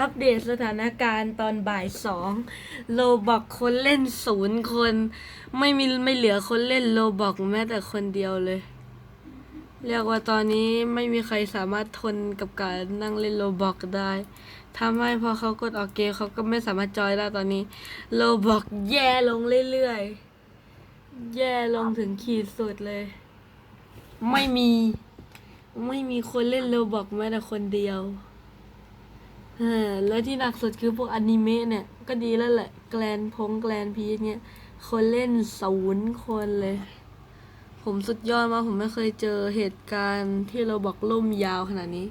อัปเดตสถานการณ์ตอนบ่ายสองโลบอกคนเล่นศูนย์คน ไม่มีไม่เหลือคนเล่นโลบอกแม้แต่คนเดียวเลย เรียกว่าตอนนี้ไม่มีใครสามารถทนกับการนั่งเล่นโลบอกได้ทำให้พอเขากดออกเกมเขาก็ไม่สามารถจอยได้ตอนนี้โลบอกแย่ลงเรื่อยๆ แย่ลงถึงขีดสุดเลย ไม่มี ไม่มีคนเล่นโลบอกแม้แต่คนเดียว เออแล้วที่หนักสุดคือพวกอนิเมะเนี่ย ก็ดีแล้วแหละ แกลนพงแกลนพีชเนี่ย คนเล่นศูนย์คนเลย ผมสุดยอดมากผมไม่เคยเจอเหตุการณ์ที่เราบอกล่มยาวขนาดนี้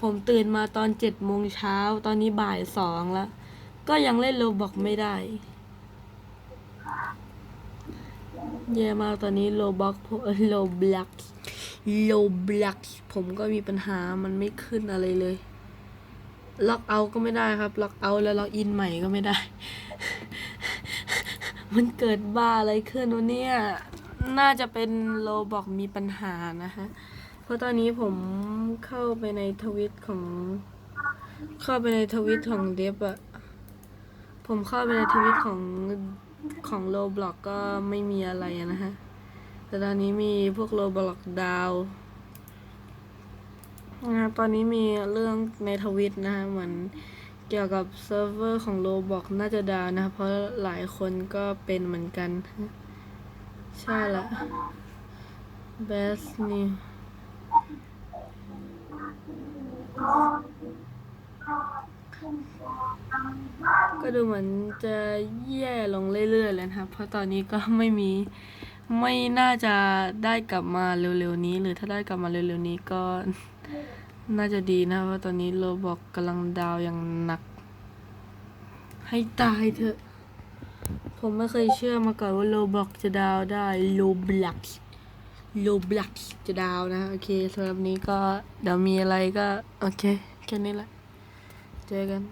ผมตื่นมาตอนเจ็ดโมงเช้าตอนนี้บ่ายสองแล้ว ก็ยังเล่นโลบอกไม่ได้แย่มากตอนนี้โลบอกโลบลักโลบลักผมก็มีปัญหามันไม่ขึ้นอะไรเลย ล็อกเอาก็ไม่ได้ครับ ล็อกเอาแล้วล็อกอินใหม่ก็ไม่ได้ มันเกิดบ้าอะไรขึ้นวะเนี่ย น่าจะเป็นโลบอกมีปัญหานะฮะ เพราะตอนนี้ผมเข้าไปในทวิตของ เข้าไปในทวิตของเดฟอะผมเข้าไปในทวิตของของโลบล็อกก็ไม่มีอะไรนะฮะ แต่ตอนนี้มีพวกโลบล็อกดาว นะครับตอนนี้มีเรื่องในทวิตนะฮะเหมือนเกี่ยวกับเซิร์ฟเวอร์ของโลบอกน่าจะดาวนะเพราะหลายคนก็เป็นเหมือนกัน ใช่ละ best new ก็ดูเหมือนจะแย่ลงเรื่อยๆเลยนะครับ เพราะตอนนี้ก็ไม่มี ไม่น่าจะได้กลับมาเร็วๆนี้ หรือถ้าได้กลับมาเร็วๆนี้ก็ น่าจะดีนะเพราะตอนนี้โลบอกกำลังดาวอย่างหนัก ให้ตายเถอะ ผมไม่เคยเชื่อมาก่อนว่าโลบอกจะดาวได้โลบลักโลบลักจะดาวนะ โอเคสำหรับนี้ก็เดี๋ยวมีอะไรก็ โอเค แค่นี้แหละ เจอกัน